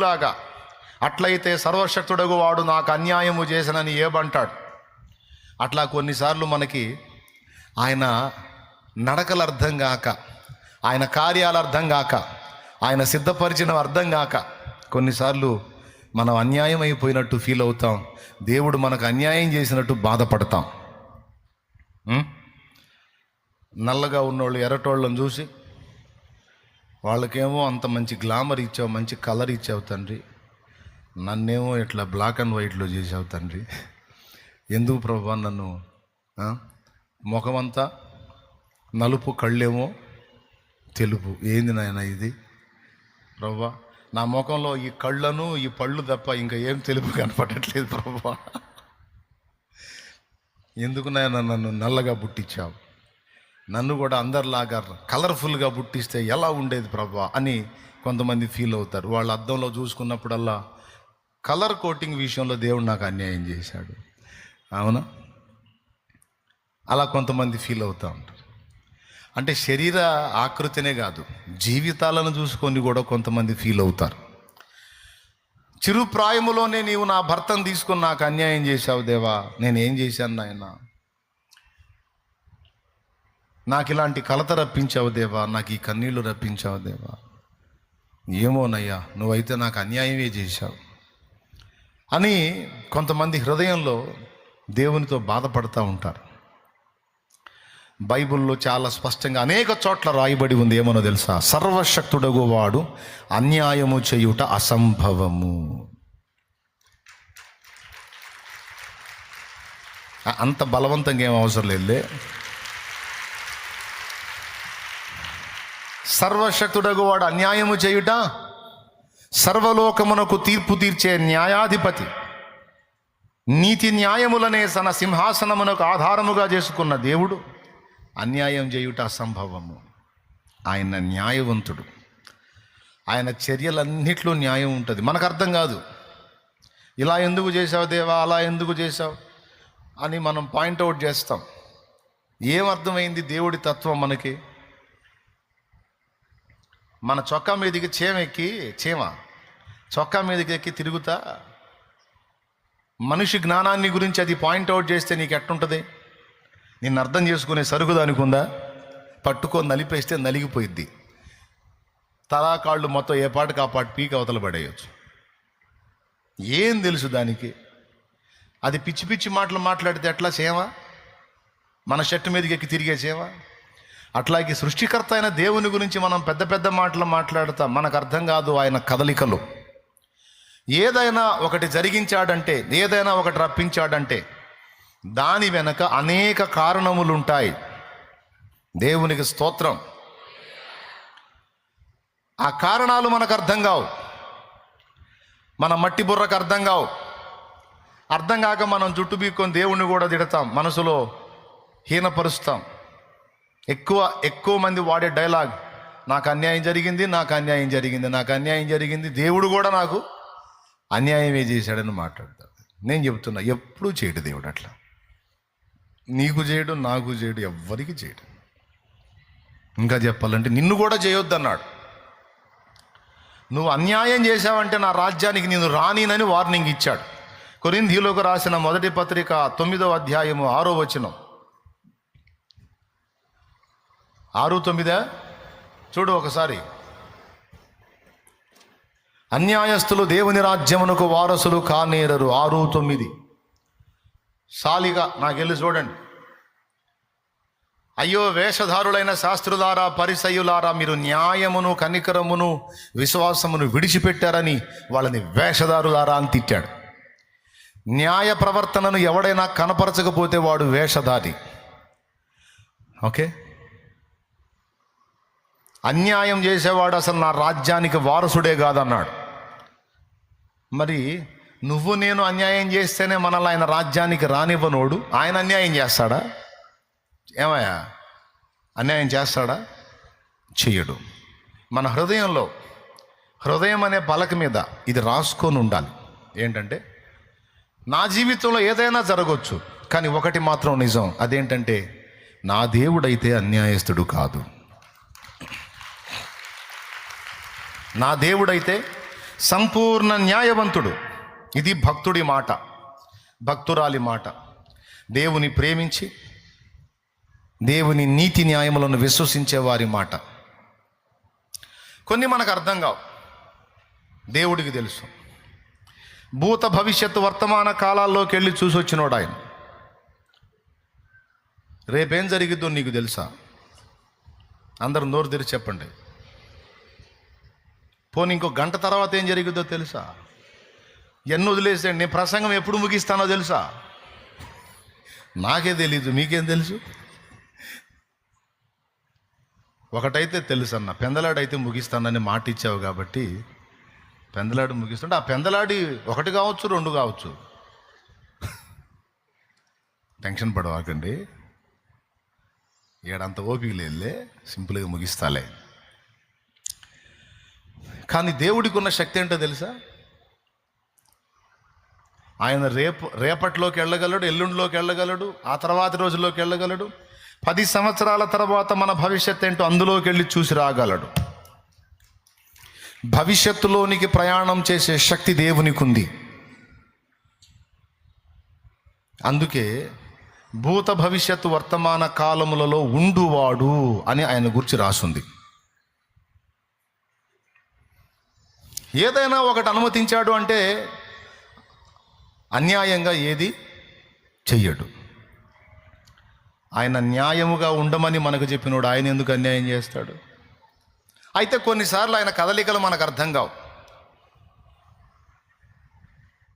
లాగా అట్లయితే సర్వశక్తుడగు వాడు నాకు అన్యాయము చేసినని ఏబంటాడు. అట్లా కొన్నిసార్లు మనకి ఆయన నడకలు అర్థం కాక ఆయన కార్యాలు అర్థం కాక ఆయన సిద్ధపరిచిన అర్థం కాక కొన్నిసార్లు మనం అన్యాయం అయిపోయినట్టు ఫీల్ అవుతాం. దేవుడు మనకు అన్యాయం చేసినట్టు బాధపడతాం. నల్లగా ఉన్నోళ్ళు ఎర్రటోళ్ళని చూసి వాళ్ళకేమో అంత మంచి గ్లామర్ ఇచ్చావు మంచి కలర్ ఇచ్చావు తండ్రి. నన్నేమో ఇట్లా బ్లాక్ అండ్ వైట్లో చేసావు తండ్రి. ఎందుకు ప్రభా నన్ను ముఖమంతా నలుపు కళ్ళేమో తెలుపు. ఏంది నాయన ఇది? ప్రభా నా ముఖంలో ఈ కళ్ళను ఈ పళ్ళు తప్ప ఇంకా ఏం తెలుపు కనపడట్లేదు ప్రభా. ఎందుకు నాయన నన్ను నల్లగా పుట్టించావు నన్ను కూడా అందరిలాగా కలర్ఫుల్గా పుట్టిస్తే ఎలా ఉండేది ప్రభా అని కొంతమంది ఫీల్ అవుతారు. వాళ్ళ అద్దంలో చూసుకున్నప్పుడల్లా కలర్ కోటింగ్ విషయంలో దేవుడు నాకు అన్యాయం చేశాడు. అవునా? అలా కొంతమంది ఫీల్ అవుతూ ఉంటారు. అంటే శరీర ఆకృతినే కాదు జీవితాలను చూసుకొని కూడా కొంతమంది ఫీల్ అవుతారు. చిరు ప్రాయములోనే నీవు నా భర్తను తీసుకుని నాకు అన్యాయం చేశావు దేవా నేను ఏం చేశాను నాయన? నాకు ఇలాంటి కలత రప్పించావు దేవా నాకు ఈ కన్నీళ్ళు రప్పించావు దేవా. ఏమోనయ్యా నువ్వైతే నాకు అన్యాయమే చేశావు. అని కొంతమంది హృదయంలో దేవునితో బాధపడుతూ ఉంటారు. బైబిల్లో చాలా స్పష్టంగా అనేక చోట్ల రాయబడి ఉంది ఏమనో తెలుసా? సర్వశక్తుడగు వాడు అన్యాయము చేయుట అసంభవము. అంత బలవంతంగా ఏం అవసరం లేదులే. సర్వశక్తుడగు వాడు అన్యాయము చేయుట సర్వలోకమునకు తీర్పు తీర్చే న్యాయాధిపతి. నీతి న్యాయములనే తన సింహాసనమునకు ఆధారముగా చేసుకున్న దేవుడు అన్యాయం చేయుట అసంభవము. ఆయన న్యాయవంతుడు. ఆయన చర్యలన్నిట్లో న్యాయం ఉంటుంది. మనకు అర్థం కాదు. ఇలా ఎందుకు చేసావు దేవా? అలా ఎందుకు చేసావు అని మనం పాయింట్అవుట్ చేస్తాం. ఏమర్థమైంది దేవుడి తత్వం మనకి? మన చొక్కా మీదకి చీమ ఎక్కి చీమ. చొక్కా మీదకి ఎక్కి తిరుగుతా. మనిషి జ్ఞానాన్ని గురించి అది పాయింట్అవుట్ చేస్తే నీకు ఎట్టుంటుంది? నిన్ను అర్థం చేసుకునే సరుకు దానికుందా? పట్టుకో నలిపేస్తే నలిగిపోయిద్ది. తలా కాళ్ళు మొత్తం ఏ పాటకు ఆ పాటు అవతల పడేయచ్చు. ఏం తెలుసు దానికి? అది పిచ్చి పిచ్చి మాటలు మాట్లాడితే ఎట్లా సేవ మన షర్టు మీదకి ఎక్కి తిరిగే సేవ అట్లాగే సృష్టికర్త అయిన దేవుని గురించి మనం పెద్ద పెద్ద మాటలు మాట్లాడతాం మనకు అర్థం కాదు ఆయన కదలికలు. ఏదైనా ఒకటి జరిగించాడంటే ఏదైనా ఒకటి రప్పించాడంటే దాని వెనక అనేక కారణములు ఉంటాయి దేవునికి స్తోత్రం. ఆ కారణాలు మనకు అర్థం కావు. మన మట్టి బుర్రకు అర్థం కావు. అర్థం కాక మనం జుట్టు బీక్కొని దేవుణ్ణి కూడా తిడతాం మనసులో హీనపరుస్తాం. ఎక్కువ ఎక్కువ మంది వాడే డైలాగ్ నాకు అన్యాయం జరిగింది నాకు అన్యాయం జరిగింది నాకు అన్యాయం జరిగింది దేవుడు కూడా నాకు అన్యాయమే చేశాడని మాట్లాడతాడు. నేను చెప్తున్నా ఎప్పుడూ చేయడు దేవుడు అట్లా. నీకు చేయడు నాకు చేయడు ఎవ్వరికి చేయడు. ఇంకా చెప్పాలంటే నిన్ను కూడా చేయొద్దు అన్నాడు నువ్వు అన్యాయం చేశావంటే నా రాజ్యానికి నేను రానినని వార్నింగ్ ఇచ్చాడు. కొరిందీలోకి రాసిన మొదటి పత్రిక తొమ్మిదో అధ్యాయము ఆరో వచనం. ఆరు తొమ్మిదా? చూడు ఒకసారి. అన్యాయస్తులు దేవుని రాజ్యమునకు వారసులు కానేరరు. ఆరు తొమ్మిది. సాలిగా నాకెళ్ళి చూడండి. అయ్యో వేషధారులైన శాస్త్రులారా పరిసయులారా మీరు న్యాయమును కనికరమును విశ్వాసమును విడిచిపెట్టారని వాళ్ళని వేషధారులారా అని తిట్టాడు. న్యాయ ప్రవర్తనను ఎవడైనా కనపరచకపోతే వాడు వేషధారి. ఓకే? అన్యాయం చేసేవాడు అసలు నా రాజ్యానికి వారసుడే కాదన్నాడు. మరి నువ్వు నేను అన్యాయం చేస్తేనే మనల్ని ఆయన రాజ్యానికి రానివ్వనోడు. ఆయన అన్యాయం చేస్తాడా? ఏమయ్యా? అన్యాయం చేస్తాడా? చెయ్యడు. మన హృదయంలో హృదయం అనే పలక మీద ఇది రాసుకొని ఉండాలి. ఏంటంటే నా జీవితంలో ఏదైనా జరగవచ్చు కానీ ఒకటి మాత్రం నిజం అదేంటంటే నా దేవుడైతే అన్యాయస్తుడు కాదు. నా దేవుడైతే సంపూర్ణ న్యాయవంతుడు. ఇది భక్తుడి మాట భక్తురాలి మాట. దేవుని ప్రేమించి దేవుని నీతి న్యాయములను విశ్వసించే వారి మాట. కొన్ని మనకు అర్థం కావు. దేవుడికి తెలుసు. భూత భవిష్యత్తు వర్తమాన కాలాల్లోకి వెళ్ళి చూసి వచ్చినోడు ఆయన. రేపేం జరిగిద్దో నీకు తెలుసా? అందరు నోరు తెరిచి చెప్పండి. పోనీ ఇంకో గంట తర్వాత ఏం జరిగిద్దో తెలుసా? ఎన్ని వదిలేసాడు నేను ప్రసంగం ఎప్పుడు ముగిస్తానో తెలుసా? నాకే తెలీదు మీకేం తెలుసు? ఒకటైతే తెలుసు అన్న పెందలాడైతే ముగిస్తానని మాట ఇచ్చావు కాబట్టి పెందలాడి ముగిస్తుంటే ఆ పెందలాడి ఒకటి కావచ్చు రెండు కావచ్చు. టెన్షన్ పడవాకండి. ఏడంత ఓపిక లేదులే సింపుల్గా ముగిస్తాలే. కానీ దేవుడికి ఉన్న శక్తి ఏంటో తెలుసా? ఆయన రేపు రేపట్లోకి వెళ్ళగలడు ఎల్లుండిలోకి వెళ్ళగలడు ఆ తర్వాతి రోజుల్లోకి వెళ్ళగలడు పది సంవత్సరాల తర్వాత మన భవిష్యత్ ఏంటో అందులోకి వెళ్ళి చూసి రాగలడు. భవిష్యత్తులోనికి ప్రయాణం చేసే శక్తి దేవునికి ఉంది అందుకే భూత భవిష్యత్తు వర్తమాన కాలములలో ఉండువాడు అని ఆయన గురించి రాసుంది. ఏదైనా ఒకటి అనుమతించాడు అంటే అన్యాయంగా ఏది చెయ్యడు. ఆయన న్యాయముగా ఉండమని మనకు చెప్పినోడు ఆయన ఎందుకు అన్యాయం చేస్తాడు? అయితే కొన్నిసార్లు ఆయన కదలికలు మనకు అర్థం కావు.